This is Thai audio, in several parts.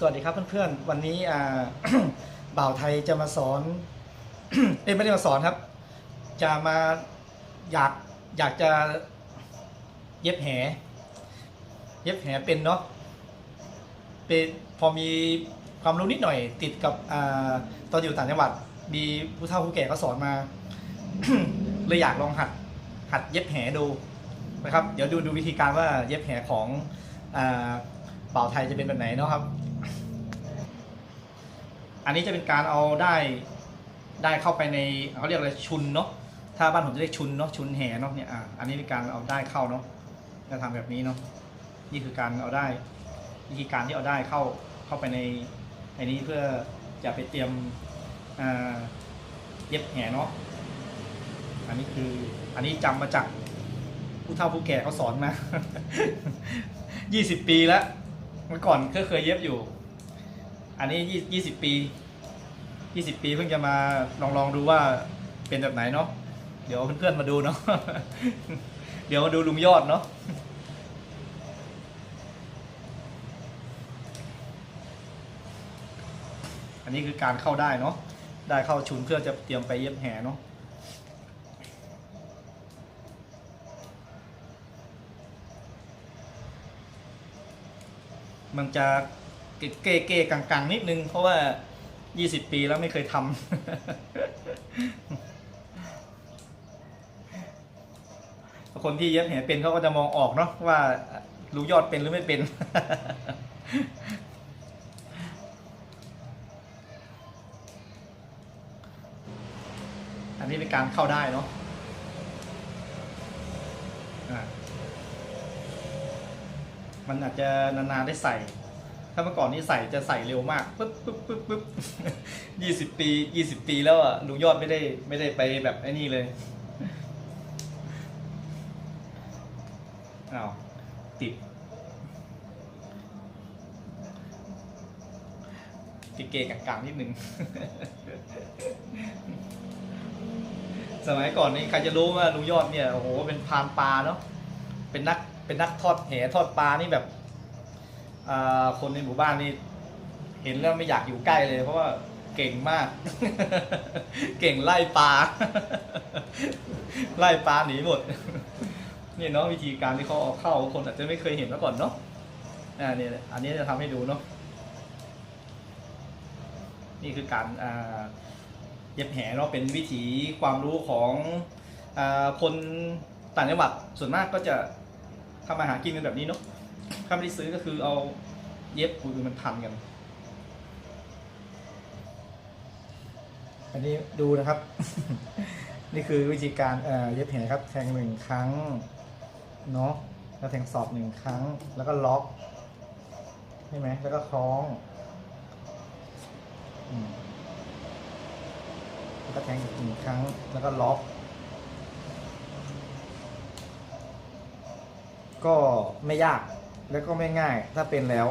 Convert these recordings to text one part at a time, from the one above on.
สวัสดีครับเพื่อนๆ วันนี้บ่าวไทยจะมาสอน เอ้ไม่ได้มาสอนครับ จะมาอยากอยากจะเย็บแห เย็บแหเป็นเนาะ เป็นพอมีความรู้นิดหน่อยติดกับอตอนอยู่ต่างจังหวัด มีผู้เฒ่าผู้แก่เขาสอนมา เลยอยากลองหัดหัดเย็บแหดูนะครับ เดี๋ยวดูดูวิธีการว่าเย็บแหของอบ่าวไทยจะเป็นแบบไหนเนาะครับ อันนี้จะเป็นการเอาได้ได้เข้าไปในเขาเรียกอะไรชุนเนาะถ้าบ้านผมจะเรียกชุนเนาะชุนแห่เนาะเนี่ยอะอันนี้เป็นการเอาได้เข้าเนาะจะทำแบบนี้เนาะนี่คือการเอาได้วิธีการที่เอาได้เข้าเข้าไปในในนี้เพื่อจะไปเตรียมอ่าเย็บแห่เนาะอันนี้คืออันนี้จำมาจากผู้เฒ่าผู้แก่เขาสอนมา 20 ปีแล้ว เมื่อก่อนก็เคยเย็บอยู่ อันนี้ยี่ยี่สิบปียี่สิบปีเพิ่งจะมาลองลองดูว่าเป็นแบบไหนเนาะเดี๋ยวเพื่อนๆมาดูเนาะเดี๋ยวมาดูลุงยอดเนาะอันนี้คือการเข้าได้เนาะได้เข้าชุนเพื่อจะเตรียมไปเย็บแห่เนาะมันจะ เก้เก้กังกังๆนิดนึง เพราะว่า 20 ปีแล้วไม่เคยทำคนที่เย็บแหเป็นเขาก็จะมองออกเนาะว่ารู้ยอดเป็นหรือไม่เป็น อันนี้เป็นการเข้าได้เนาะมันอาจจะนานๆได้ใส่ ถ้าเมื่อก่อนนี่ใส่จะใส่เร็วมากปึ๊บปึ๊บปึ๊บปึ๊บยี่สิบปียี่สิบปีแล้วอะลุงยอดไม่ได้ไม่ได้ไปแบบไอ้นี่เลยอ้าวติด ติดเกย์กลางๆนิดนึง สมัยก่อนนี่ใครจะรู้ว่าลุงยอดเนี่ยโอ้โหเป็นพานปลาเนาะเป็นนักเป็นนักทอดแหทอดปลานี่แบบ คนในหมู่บ้านนี่เห็นแล้วไม่อยากอยู่ใกล้เลย เพราะว่าเก่งมาก เก่งไล่ปลาไล่ปลาหนีหมดนี่เนาะวิธีการที่เขาเอาเข้าคนอาจจะไม่เคยเห็นมาก่อนเนาะอ่าเนี่ยอันนี้จะทำให้ดูเนาะนี่คือการอ่าเย็บแหเนาะเป็นวิถีความรู้ของอคนต่างจังหวัดส่วนมากก็จะทำอาหารกินกันแบบนี้เนาะ ถ้าไม่ได้ซื้อก็คือเอาเย็บคือมันทันกัน อันนี้ดูนะครับ นี่คือวิธีการเอ่อเย็บแผลครับ แทงหนึ่งครั้งเนาะแล้วแทงสอบหนึ่งครั้ง แล้วก็ล็อกใช่ไหมแล้วก็คล้องแล้วก็แทงอีกหนึ่งครั้ง แล้วก็ล็อก ก็ไม่ยาก แล้วก็ไม่ง่าย ถ้าเป็นแล้ว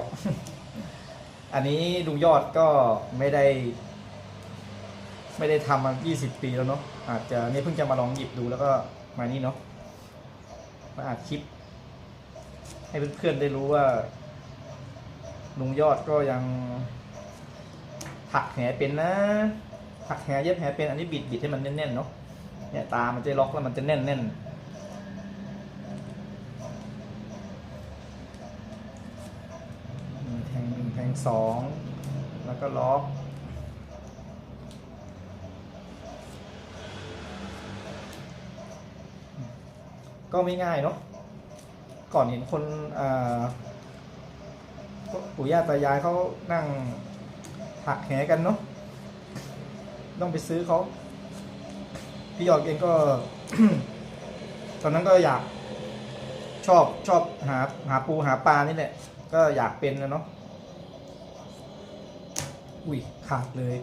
อันนี้ลุงยอดก็ไม่ได้ ไม่ได้ทำมา 20 ปีแล้วเนาะอาจจะนี่เพิ่งจะมาลองหยิบดูแล้วก็มานี่เนาะมาอัดคลิป ให้เพื่อนๆได้รู้ว่าลุงยอดก็ยังถักแหเป็นนะถักแหเย็บแหเป็นอันนี้บิดบิดให้มันแน่นๆเนาะเนี่ยตามันจะล็อกแล้วมันจะแน่นๆนึ่งแทงหนึ่งแทง สองแล้วก็ล็อกก็ไม่ง่ายเนาะก่อนเห็นคนปู่ย่าตายายเขานั่งหักแหกันเนาะต้องไปซื้อเขาพี่หยอกเองก็ ตอนนั้นก็อยากชอบชอบหาหาปูหาปลานี่แหละก็อยากเป็นนะเนาะ อุ้ยขาดเลย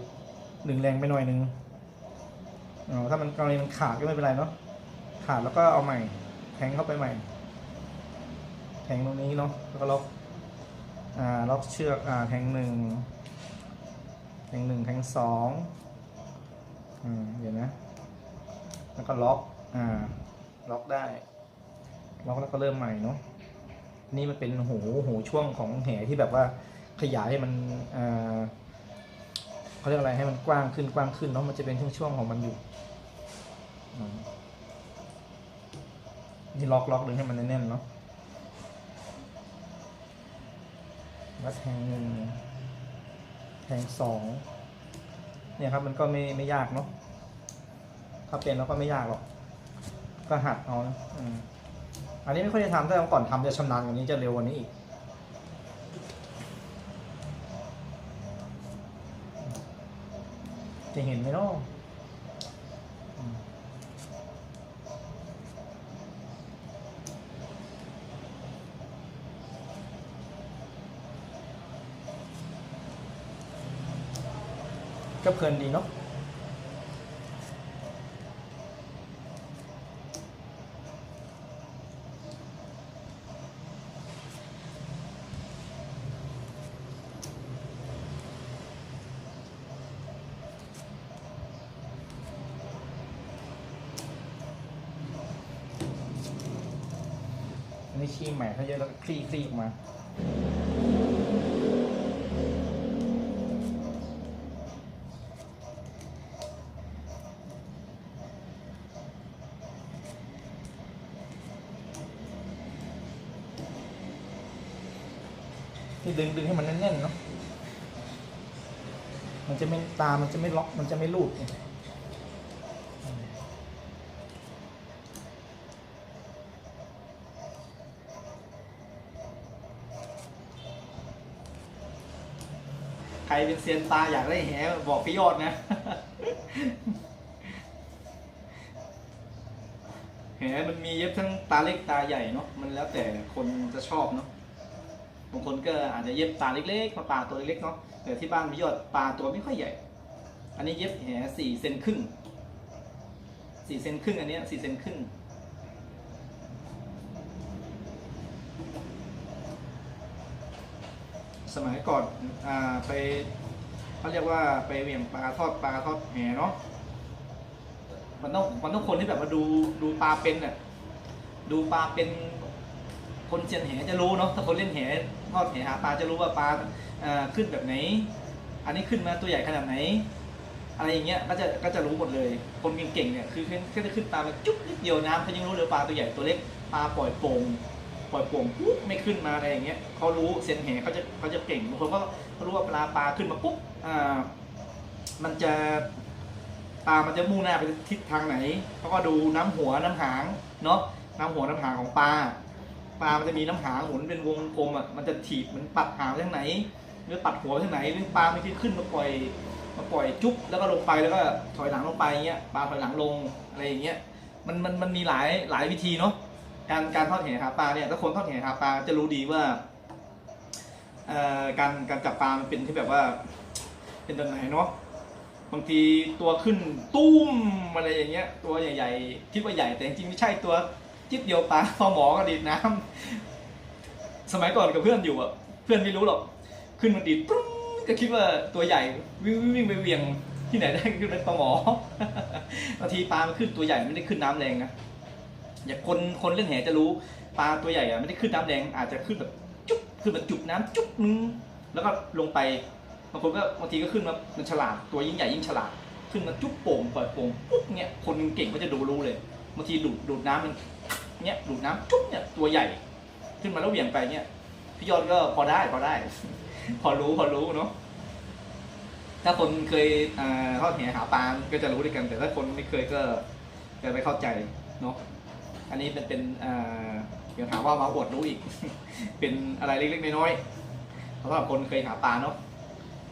หนึ่งแรงไปหน่อยหนึ่งอ๋อถ้ามันกรณีมันขาดก็ไม่เป็นไรเนาะขาดแล้วก็เอาใหม่แทงเข้าไปใหม่แทงตรงนี้เนาะแล้วก็ล็อกอ่าล็อกเชือกอ่าแทงหนึ่งแทงหนึ่งแทงสองอืมเดี๋ยวนะ แล้วก็ล็อกอ่าล็อกได้ล็อกแล้วก็เริ่มใหม่เนาะนี่มันเป็นหูหูช่วงของแหที่แบบว่าขยายให้มันอ่า เขาเรียกอะไรให้มันกว้างขึ้นกว้างขึ้นเนาะมันจะเป็นช่วงๆของมันอยู่นี่ล็อกล็อกดึงให้มันแน่นๆเนาะวัดแทงหนึ่งแทงสองเนี่ยครับมันก็ไม่ไม่ยากเนาะถ้าเป็นแล้วก็ไม่ยากหรอก ก็หัดเอาอันนี้ไม่ค่อยได้ทำถ้าก่อนทำจะชำนาญกว่านี้จะเร็วกว่านี้อีก จะเห็นไหมเนาะอืมก็เพลินดีเนาะ อันนี้ขี้ใหม่เขาเยอะแล้วก็คลี่คลี่ออกมาที่ดึงดึงให้มันแน่นๆเนาะมันจะไม่ตา มันจะไม่ล็อก มันจะไม่ลูดเนี่ย ใครเป็นเซียนตาอยากได้แหบอกพี่ยอดนะ แหมันมีเย็บทั้งตาเล็กตาใหญ่เนาะมันแล้วแต่คนจะชอบเนาะบางคนก็อาจจะเย็บตาเล็กๆมาปลาตัวเล็กๆเนาะแต่ที่บ้านพี่ยอดปลาตัวไม่ค่อยใหญ่ อันนี้เย็บแหสี่เซนครึ่งสี่เซนครึ่งอันนี้สี่เซนครึ่ง สมัยก่อนอ่าไปเขาเรียกว่าไปเหวี่ยงปลาทอดปลาทอดแหเนาะมันต้องมันต้องคนที่แบบมาดูดูปลาเป็นน่ะดูปลาเป็นคนเซียนแหจะรู้เนาะถ้าคนเล่นแหทอดแหหาปลาจะรู้ว่าปลาขึ้นแบบไหน อันนี้ขึ้นมาตัวใหญ่ขนาดไหน อะไรอย่างเงี้ยก็จะก็จะรู้หมดเลย คนเก่งๆเนี่ยคือแค่จะขึ้นปลามาจุ๊บนิดเดียวน้ำเขายังรู้เลยปลาตัวใหญ่ตัวเล็กปลาปล่อยโป่ง ปล่อยโป่งปุ๊บไม่ขึ้นมาอะไรอย่างเงี้ยเขารู้เซนแหเขาจะเขาจะเก่งบางคนก็เขารู้ว่าปลาปลาขึ้นมาปุ๊บอ่ามันจะปลามันจะมุ่งหน้าไปทิศทางไหนเขาก็ดูน้ำหัวน้ำหางเนาะน้ำหัวน้ำหางของปลาปลามันจะมีน้ำหางหมุนเป็นวงกลมอะมันจะถีบมันปัดหางไปทางไหนหรือปัดหัวไปทางไหนหรือปลาไม่ที่ขึ้นมาปล่อยมาปล่อยจุ๊บแล้วก็ลงไปแล้วก็ถอยหลังลงไปเงี้ยปลาถอยหลังลงอะไรอย่างเงี้ยมันมันมันมีหลายหลายวิธีเนาะ การการทอดแหหาปลาเนี่ยถ้าคนทอดแหหาปลาจะรู้ดีว่าเอ่อการการจับปลามันเป็นที่แบบว่า เป็นแบบไหนเนาะบางทีตัวขึ้นตุ้มอะไรอย่างเงี้ย ตัวใหญ่ ๆ คิดว่าใหญ่แต่จริงไม่ใช่ตัวจิ๊บเดียวปลาพอหมอกระดีดน้ำสมัยก่อนกับเพื่อนอยู่อะเพื่อนไม่รู้หรอกขึ้นมาดีดปุ้งก็คิดว่าตัวใหญ่วิ่งวิ่งไปเวียงที่ไหนได้ขึ้นเป็นปลาหมอบางทีปลามันขึ้นตัวใหญ่ไม่ได้ขึ้นน้ำแรงนะ อย่างคนคนเล่นแหจะรู้ปลาตัวใหญ่อะไม่ได้ขึ้นน้ำแดงอาจจะขึ้นแบบจุ๊บขึ้นแบบจุบน้ำจุ๊บนึงแล้วก็ลงไปบางคนก็บางทีก็ขึ้นมามันฉลาดตัวยิ่งใหญ่ยิ่งฉลาดขึ้นมาจุ๊บโป่งปล่อยโป่งปุ๊บเนี่ยคนเก่งก็จะดูรู้เลยบางทีดูดดูดน้ำมันเนี่ยดูดน้ำจุ๊บเนี่ยตัวใหญ่ ขึ้นมาแล้วเหวี่ยงไปเนี่ยพี่ยอดก็พอได้พอได้ พอรู้พอรู้เนาะถ้าคนเคยอ่าทอแหหาปลาก็จะรู้ด้วยกัน แต่ถ้าคนไม่เคยก็จะไม่เข้าใจเนาะ อันนี้เป็นเป็นเอ่อเดี๋ยวถามว่ามาอวดรู้อีก เป็นอะไรเล็กๆน้อยๆสำหรับคนเคยหาปลาเนาะ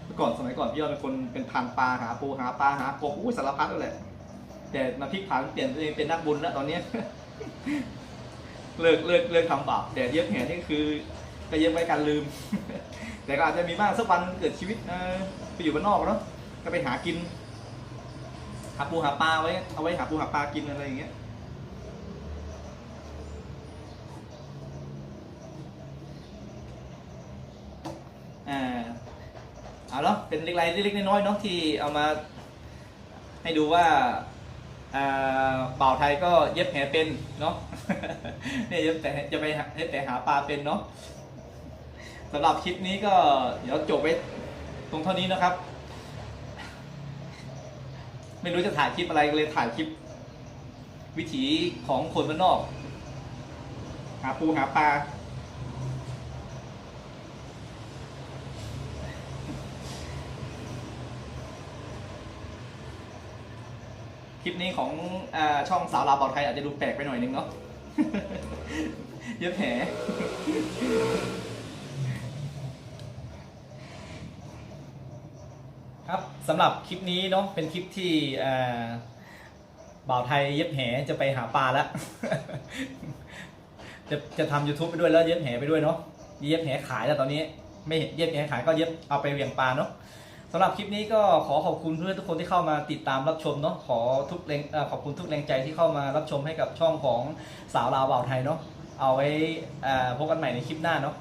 เมื่อก่อนสมัยก่อนพี่ยอดเป็นคนเป็นพรานปลาหาปูหาปลาหากบอู้สารพัดนั่นแหละแต่มาพลิกผันเปลี่ยนตัวเองเป็นนักบุญแล้วตอนเนี้ยเลิกเลิกเลิกทำบาปแต่เย็บแหนี่คือก็เย็บไว้การลืม แต่ก็อาจจะมีบ้างสักวันเกิดชีวิตอไปอยู่บ้านนอกเนาะก็ไปหากินหาปูหาปลาไว้เอาไว้หาปูหาปลากินอะไรอย่างเงี้ย อ่า เป็นเล็กๆเล็กๆน้อยๆเนาะที่เอามา ให้ดูว่าอ่าบ่าวไทยก็เย็บแผลเป็นเนาะเนี่ยเย็บแต่จะไปหาเย็บแต่หาปลาเป็นเนาะสำหรับคลิปนี้ก็เดี๋ยวจบไว้ตรงเท่านี้นะครับ ไม่รู้จะถ่ายคลิปอะไรก็เลยถ่ายคลิป วิถีของคนบ้านนอก หาปูหาปลา คลิปนี้ของอช่องสาวลาวบอลไทยอาจจะดูแปลกไปหน่อยนึงเนาะเย็บแผลครับสำหรับคลิปนี้เนาะเป็นคลิปที่อ่าบ่าวไทยเย็บแหจะไปหาปลาแล้ว จะจะทำ YouTube ไปด้วยแล้วเย็บแหไปด้วยเนาะเย็บแหขายแล้วตอนนี้ ไม่เย็บแหขายก็เย็บเอาไปเหวี่ยงปลาเนาะ สำหรับคลิปนี้ก็ขอขอบคุณเพื่อนทุกคนที่เข้ามาติดตามรับชมเนาะขอทุกแรงเอ่อขอบคุณทุกแรงใจที่เข้ามารับชมให้กับช่องของสาวลาวบ่าวไทยเนาะเอาไว้อ่าพบกันใหม่ในคลิปหน้าเนาะ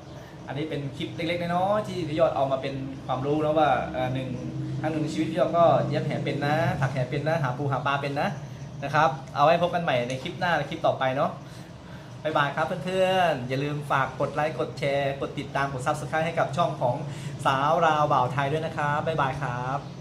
อันนี้เป็นคลิปเล็กๆน้อยๆที่พี่ยอดเอามาเป็นความรู้แล้วว่าอ่าหนึ่งครั้งหนึ่งในชีวิตพี่ยอดก็เย็บแหเป็นนะถักแหเป็นนะหาปูหาปลาเป็นนะนะครับ เอาไว้พบกันใหม่ในคลิปหน้าในคลิปต่อไปเนาะ บายบายครับเพื่อนๆ อย่าลืมฝากกดไลค์ กดแชร์ กดติดตาม กดซับสไครต์ให้กับช่องของสาวราวบ่าวไทยด้วยนะครับบายบายครับ